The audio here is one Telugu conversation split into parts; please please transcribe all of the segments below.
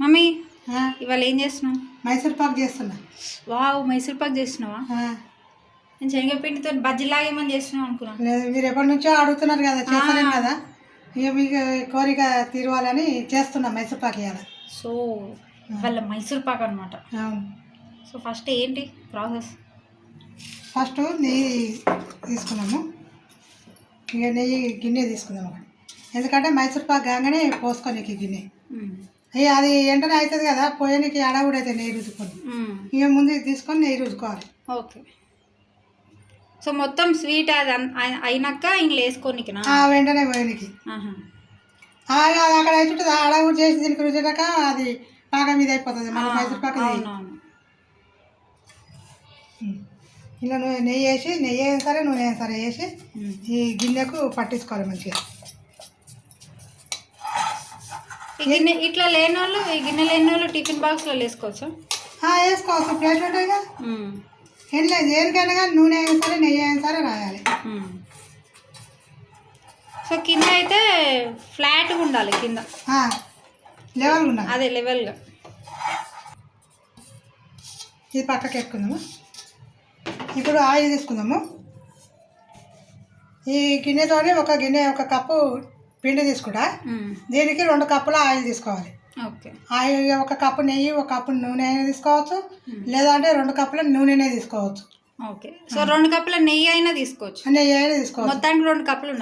మమ్మీ ఇవాళ ఏం చేస్తున్నావు? మైసూర్ పాక్ చేస్తున్నా. వావ్ మైసూర్ పాక్ చేస్తున్నావా? నేను శనగపిండితో బజ్జీలాగేమని చేస్తున్నావు అనుకున్నా. లేదు మీరు ఎప్పటి నుంచో అడుగుతున్నారు కదా చేస్తాను కదా. ఇక మీకు కోరిక తీరవాలని చేస్తున్నా మైసూర్ పాక్ ఇవాళ సో ఇవాళ మైసూర్ పాక్ అనమాట సో ఫస్ట్ ఏంటి ప్రాసెస్? ఫస్ట్ నెయ్యి తీసుకున్నాము. ఇక నెయ్యి గిన్నె తీసుకుందాం ఒకటి ఎందుకంటే మైసూర్ పాక్ కాగానే పోసుకోనికి గిన్నె. ఇక అది వెంటనే అవుతుంది కదా పోయానికి అడవుడు అయితే నెయ్యి రుద్దుకొని. ఇక ముందు తీసుకొని నెయ్యి రుద్దుకోవాలి. ఓకే. సో మొత్తం స్వీట్ అది అయినాక ఇంట్లో వేసుకోనికినా? ఆ వెంటనే పోయానికి. అది అక్కడ అవుతుంటుంది అడవుడు చేసి దీనికి రుద్దాక అది పాక మీద అయిపోతుంది మన మైసూర్ పాక. ఇలా నూనె నెయ్యి వేసి నెయ్యి అయినా సరే నూనె అయినా సరే వేసి. ఈ గిన్నెకు పట్టించుకోవాలి మంచిగా. ఈ గిన్నె ఇట్లా లేని వాళ్ళు ఈ గిన్నె లేని వాళ్ళు టిఫిన్ బాక్స్లో వేసుకోవచ్చా? వేసుకోవచ్చు. ప్లేట్లు ఉంటాయి కదా ఉమ్. ఏం లేదు. దేనికైనా కానీ నూనె అయినా సరే నెయ్యి అయినా సరే రాయాలి. సో కింద అయితే ఫ్లాట్గా ఉండాలి కింద. ఆ, లెవెల్గా ఉండాలి. అదే లెవెల్గా. ఇది పక్కకి ఎక్కుందాము ఇప్పుడు ఆయిల్ తీసుకుందాము? ఈ గిన్నెతోని ఒక గిన్నె ఒక కప్పు పిండి తీసుకుంటా. దీనికి రెండు కప్పుల ఆయిల్ తీసుకోవాలి. ఓకే. ఆయిల్ ఒక కప్పు నెయ్యి ఒక కప్పు నూనె అయినా తీసుకోవచ్చు. లేదంటే రెండు కప్పుల నూనెనే తీసుకోవచ్చు. ఓకే. సో రెండు కప్పుల నెయ్యి అయినా తీసుకోవచ్చు. నెయ్యి అయినా తీసుకోవచ్చు. మొత్తానికి రెండు కప్పులు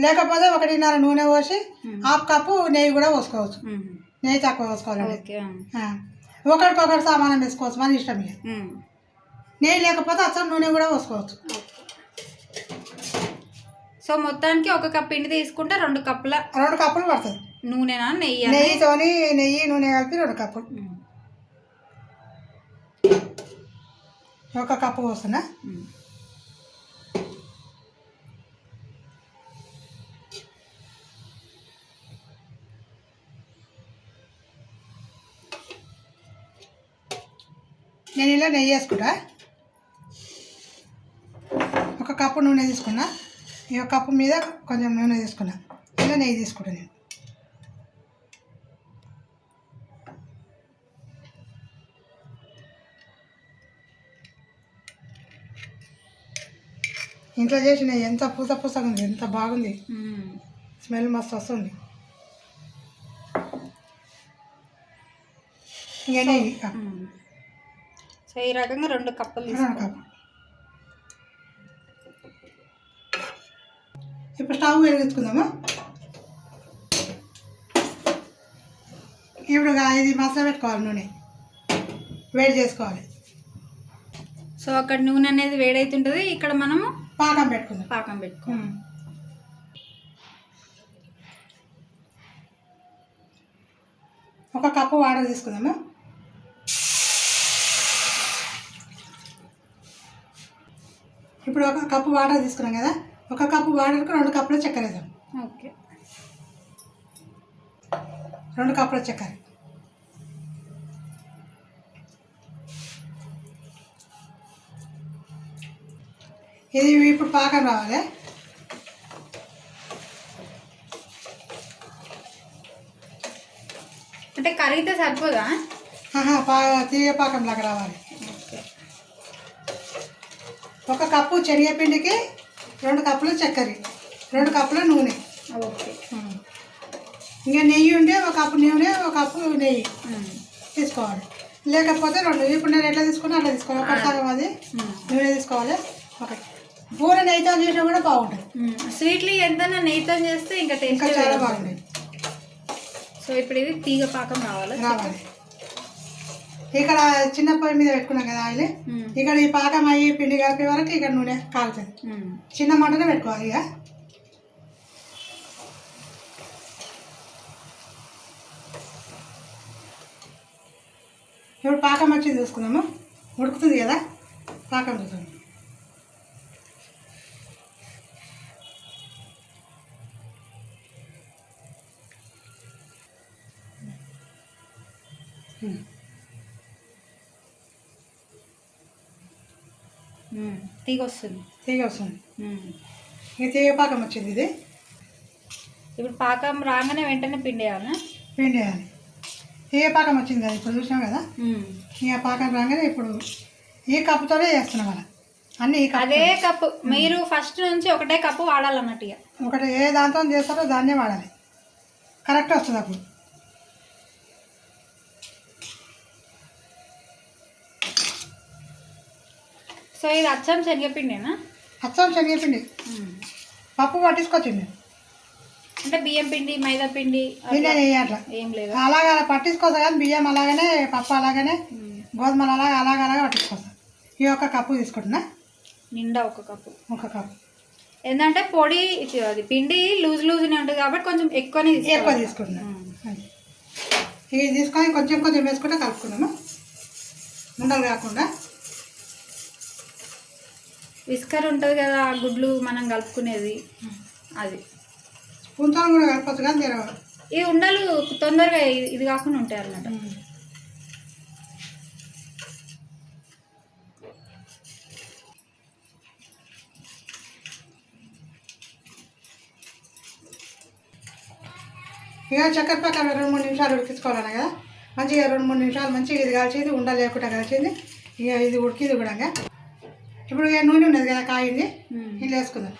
లేకపోతే ఒకటిన్నర నూనె పోసి హాఫ్ కప్పు నెయ్యి కూడా పోసుకోవచ్చు. నెయ్యి తక్కువ పోసుకోవాలండి ఆ. ఒకరికొకరు సామానం వేసుకోవచ్చు మన ఇష్టం ఉమ్. నెయ్యి లేకపోతే అసలు నూనె కూడా పోసుకోవచ్చు. సో మొత్తానికి ఒక కప్ పిండి తీసుకుంటే రెండు కప్పుల రెండు కప్పులు పడుతుంది నూనెనా? నెయ్యి? నెయ్యితోని నెయ్యి నూనె కలిపి రెండు కప్పులు. ఒక కప్పు పోస్తున్నా. నేను ఇలా నెయ్యి వేసుకుంటా. ఒక కప్పు నూనె తీసుకున్నా. ఈ కప్పు మీద కొంచెం నూనె తీసుకున్నా. ఇలా నెయ్యి తీసుకుంటా నేను. ఇంట్లో చేసిన ఎంత పూస పూసగా ఉంది ఎంత బాగుంది. స్మెల్ మస్తు వస్తుంది. ఇంకా నెయ్యి. సో ఈ రకంగా రెండు కప్పులు రెండు తీసుకో. ఇప్పుడు స్టవ్ వెలిగించుకుందాము? ఇప్పుడు ఇది మసాలా పెట్టుకోవాలి నూనె. వేడి చేసుకోవాలి. సో అక్కడ నూనె అనేది వేడైతుంటుంది. ఇక్కడ మనము పాకం పెట్టుకుందాం. పాకం పెట్టుకో ఉమ్. ఒక కప్పు వాటర్ తీసుకుందాము? ఇప్పుడు ఒక కప్పు వాటర్ తీసుకున్నాం కదా? ఒక కప్పు వాటర్కి రెండు కప్పుల చక్కెర వేద్దాం. ఓకే. రెండు కప్పుల చక్కెర. ఇది ఇప్పుడు పాకం రావాలి. అంటే కరిగితే సరిపోదా? ఆహా, పా తీగ పాకం లాగా రావాలి. ఒక కప్పు శనగపిండికి రెండు కప్పుల చక్కెర. రెండు కప్పుల నూనె. ఓకే. ఇంకా నెయ్యి ఉంటే ఒక కప్పు నూనె ఒక కప్పు నెయ్యి. తీసుకోవాలి. లేకపోతే రెండు. ఇప్పుడు నేను ఎట్లా తీసుకున్నా అట్లా తీసుకోవాలి. ఒక సగం అది. నూనె తీసుకోవాలి. ఒకటి పూర నెయ్యితో చేసినా కూడా బాగుంటుంది. స్వీట్లు ఎంతైనా నెయ్యితో చేస్తే ఇంకా ఇంకా టేస్ట్ చాలా బాగుంటుంది. సో ఇప్పుడు ఇది తీగ పాకం రావాలా? రావాలి. ఇక్కడ చిన్న పొయ్యి మీద పెట్టుకున్నాం కదా ఆయిల్. ఇక్కడ ఈ పాకం అయ్యి పిండి కలిపే వరకు ఇక్కడ నూనె కాలుతుంది. చిన్న మంటనే పెట్టుకోవాలి ఇక ఇప్పుడు పాకం వచ్చి చూసుకుందాము ఉడుకుతుంది కదా పాకం చూద్దాం ఉమ్. తీగ వస్తుంది. తీగ వస్తుంది. ఇక తీగ పాకం వచ్చింది ఇది? ఇప్పుడు పాకం రాగానే వెంటనే పిండేయాలా? పిండి వేయాలి ఏ పాకం వచ్చింది కదా ఇప్పుడు చూసినాం కదా. ఇక పాకం రాగానే ఇప్పుడు ఈ కప్పుతోనే చేస్తున్నాం అలా అన్నీ అదే కప్పు. మీరు ఫస్ట్ నుంచి ఒకటే కప్పు వాడాలన్నట్టు ఇక ఒకటి ఏ దాంతో చేస్తారో దాన్నే వాడాలి. కరెక్ట్ వస్తుంది అప్పుడు. సో ఇది అచ్చం శనగపిండేనా? అచ్చం శనగపిండి. పప్పు పట్టించుకొచ్చింది అంటే బియ్యం పిండి మైదా పిండి అట్లా ఏం లేదా? అలాగే అలా పట్టించుకోస్తా కానీ బియ్యం అలాగనే పప్పు అలాగనే. గోధుమలు అలాగే అలాగ అలాగే పట్టించుకోస్తా ఈ ఒక్క కప్పు తీసుకుంటున్నా. నిండా ఒక కప్పు. ఒక కప్పు. ఏంటంటే పొడి అది పిండి లూజ్ లూజ్నే ఉంటుంది కాబట్టి కొంచెం ఎక్కువనే ఎక్కువ. తీసుకుంటున్నా. ఇవి తీసుకొని కొంచెం కొంచెం వేసుకుంటే కలుపుకున్నాము ఉండలు కాకుండా. విస్కర్ ఉంటుంది కదా ఆ గుడ్లు మనం కలుపుకునేది. అది. స్పూన్తో కూడా కలపచ్చు కానీ జర ఈ ఉండలు తొందరగా ఇది- కాకుండా ఉంటాయి అన్నమాట. ఇక చక్కెర పక్కన రెండు మూడు నిమిషాలు ఉడికించుకోవాలన్నా కదా. మంచిగా రెండు మూడు నిమిషాలు మంచిగా ఇది కాల్చింది ఉండ లేకుండా కాల్చింది. ఇక ఇది ఉడికింది కూడా ఇప్పుడు నూనె ఉన్నది కదా కాయింది. ఇంట్లో వేసుకుందాం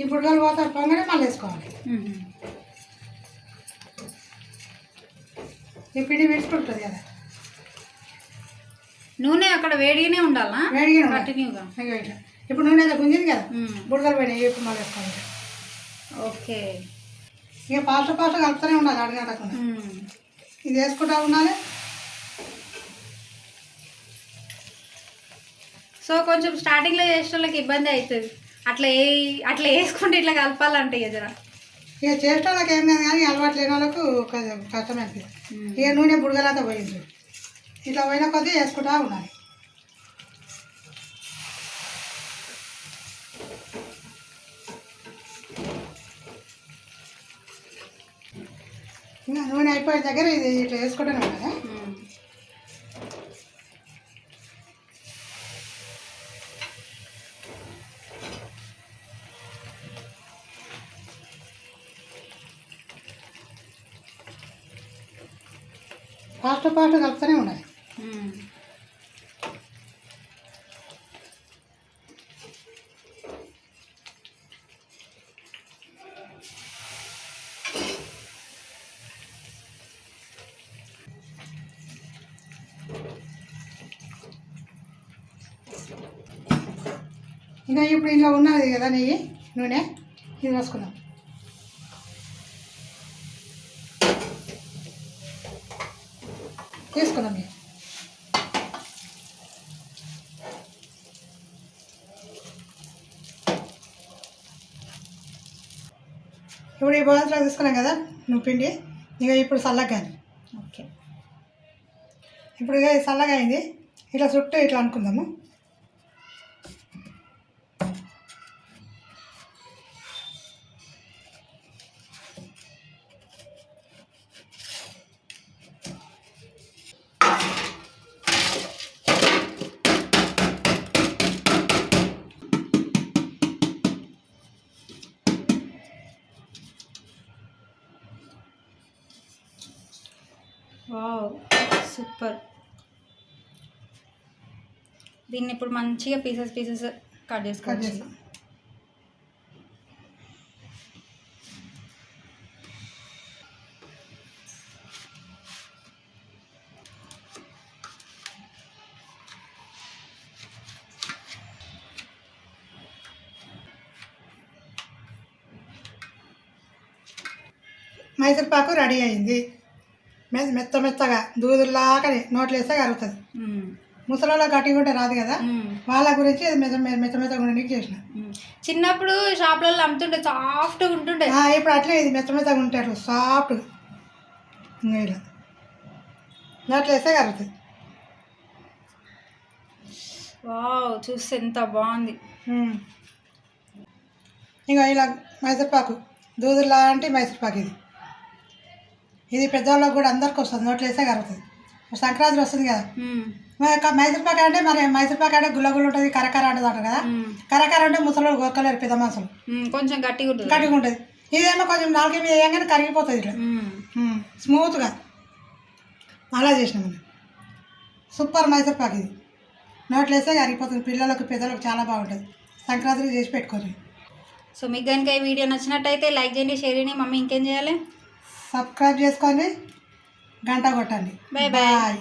ఈ బుడ్డలు పోతారు పొంగనే మళ్ళీ వేసుకోవాలి. ఈ పిండి విడుచుకుంటుంది కదా నూనె అక్కడ వేడిగానే ఉండాలా వేడిగా ఉండాలి. కంటిన్యూగా ఇగో ఇట్లా ఇప్పుడు నూనె గుంజింది కదా. బుడగలు పోయినాయి ఇప్పుడు మళ్ళీ వేసుకోవాలి ఓకే. ఇక పాస్ట్ పాస్ట్ కలుపుతూనే ఉండాలి అడగకుండా. ఇది వేసుకుంటా ఉండాలి. సో కొంచెం స్టార్టింగ్లో చేసే వాళ్ళకి ఇబ్బంది అవుతుంది. అట్లా ఏ అట్లా వేసుకుంటే ఇట్లా కలపాలంటే ఎదురా ఇక చేసే వాళ్ళకి ఏం కాదు కానీ అలవాటు లేని వాళ్ళకు కొంచెం కష్టం అనిపిస్తుంది. ఇక నూనె బుడగలంతా పోయింది. ఇట్లా పోయిన కొద్దీ వేసుకుంటా ఉండాలి. ఇంకా నూనె అయిపోయిన దగ్గర ఇది ఇట్లా వేసుకుంటూనే ఉండాలి ఫాస్ట్ ఫాస్ట్ కలుపుతూనే ఉండాలి ఇంకా ఇప్పుడు ఇంట్లో ఉన్నది కదా నెయ్యి నూనె ఇది పోసుకుందాం. తీసుకుందాం. ఇప్పుడు ఈ బాధలో తీసుకున్నాం కదా నువ్వు పిండి. ఇక ఇప్పుడు చల్లగా కానీ ఓకే. ఇప్పుడు ఇక చల్లగా అయింది. ఇట్లా చుట్టూ ఇట్లా అనుకుందాము. Wow super. దీన్ని ఇప్పుడు మంచిగా పీసెస్ పీసెస్ కట్ కట్ చేసుకోవచ్చు. చేస్తాం మైసూర్ పాకు రెడీ అయింది. మె- మెత్త మెత్తగా దూదులాకని నోట్లో వేస్తే కరుగుతుంది. ముసలిలో గట్టిగా ఉంటే రాదు కదా. వాళ్ళ గురించి మెత్త మెత్త మెత్తగా ఉండడానికి చేసిన. చిన్నప్పుడు షాప్లలో అమ్ముతుండే సాఫ్ట్గా ఉంటుండే. ఇప్పుడు అట్లే ఇది మెత్త మెత్తగా ఉంటారు సాఫ్ట్ ఇలా. నోట్లో వేస్తే కరుగుతుంది. వావ్ చూస్తే ఎంత బాగుంది. ఇంకా ఇలా మైసూర్పాకు దూదు లాంటి మైసూర్పాకు ఇది. ఇది పెద్దవాళ్ళకి కూడా అందరికి వస్తుంది. నోట్లో వేస్తే కరుగుతుంది. సంక్రాంతి వస్తుంది కదా. ఉమ్, మరి క- మైసూర్ పాక్ అంటే మరి మైసూర్ పాక్ అంటే గుల్ల గుల్ల ఉంటుంది కరకర ఉంటుంది అంటారు కదా. కరకర అంటే ముసలు గొక్కలేరు పెద్ద మనుషులు. కొంచెం గట్టిగా ఉంటుంది. కట్టుగా ఉంటుంది. ఇదేమో కొంచెం నాలుగు మీద వేయంగానే కరిగిపోతుంది ఇట్లా. స్మూత్గా. అలా చేసినాం మనం. సూపర్ మైసూర్ పాక్ ఇది. నోట్లో వేస్తే కరిగిపోతుంది. పిల్లలకు పెద్దలకు చాలా బాగుంటుంది. సంక్రాంతికి చేసి పెట్టుకోండి. సో మీకు కనుక ఈ వీడియో నచ్చినట్టయితే లైక్ చేయండి షేర్ చేయండి. మమ్మీ ఇంకేం చేయాలి? సబ్స్క్రైబ్ చేసుకోండి గంట కొట్టండి. బాయ్